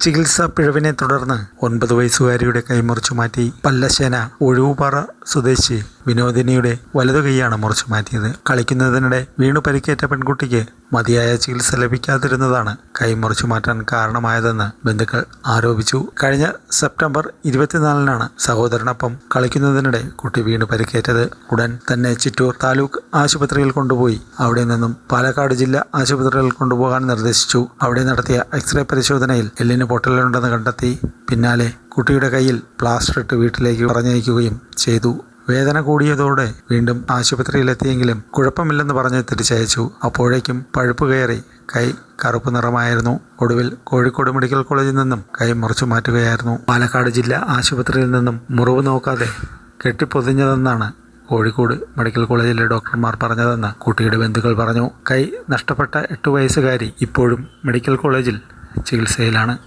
ചികിത്സാ പിഴവിനെ തുടർന്ന് ഒൻപത് വയസ്സുകാരിയുടെ കൈമുറിച്ചു മാറ്റി പല്ലശേന ഒഴിവുപാറ സ്വദേശി വിനോദിനിയുടെ വലതു കൈയാണ് മുറിച്ചു മാറ്റിയത്. കളിക്കുന്നതിനിടെ വീണു പരിക്കേറ്റ പെൺകുട്ടിക്ക് മതിയായ ചികിത്സ ലഭിക്കാതിരുന്നതാണ് കൈമുറിച്ചു മാറ്റാൻ കാരണമായതെന്ന് ബന്ധുക്കൾ ആരോപിച്ചു. കഴിഞ്ഞ സെപ്റ്റംബർ ഇരുപത്തിനാലിനാണ് സഹോദരനൊപ്പം കളിക്കുന്നതിനിടെ കുട്ടി വീണ് പരിക്കേറ്റത്. ഉടൻ തന്നെ ചിറ്റൂർ താലൂക്ക് ആശുപത്രിയിൽ കൊണ്ടുപോയി. അവിടെ നിന്നും പാലക്കാട് ജില്ലാ ആശുപത്രിയിൽ കൊണ്ടുപോകാൻ നിർദ്ദേശിച്ചു. അവിടെ നടത്തിയ എക്സ്റേ പരിശോധനയിൽ എല്ലിന് പൊട്ടലുണ്ടെന്ന് കണ്ടെത്തി. പിന്നാലെ കുട്ടിയുടെ കയ്യിൽ പ്ലാസ്റ്റർ ഇട്ട് വീട്ടിലേക്ക് പറഞ്ഞയക്കുകയും ചെയ്തു. വേദന കൂടിയതോടെ വീണ്ടും ആശുപത്രിയിലെത്തിയെങ്കിലും കുഴപ്പമില്ലെന്ന് പറഞ്ഞ് തിരിച്ചയച്ചു. അപ്പോഴേക്കും പഴുപ്പ് കയറി കൈ കറുപ്പ് നിറമായിരുന്നു. ഒടുവിൽ കോഴിക്കോട് മെഡിക്കൽ കോളേജിൽ നിന്നും കൈ മുറിച്ചു മാറ്റുകയായിരുന്നു. പാലക്കാട് ജില്ലാ ആശുപത്രിയിൽ നിന്നും മുറിവ് നോക്കാതെ കെട്ടിപ്പൊതിഞ്ഞതെന്നാണ് കോഴിക്കോട് മെഡിക്കൽ കോളേജിലെ ഡോക്ടർമാർ പറഞ്ഞതെന്ന് കുട്ടിയുടെ ബന്ധുക്കൾ പറഞ്ഞു. കൈ നഷ്ടപ്പെട്ട എട്ട് വയസ്സുകാരി ഇപ്പോഴും മെഡിക്കൽ കോളേജിൽ ചികിത്സയിലാണ്.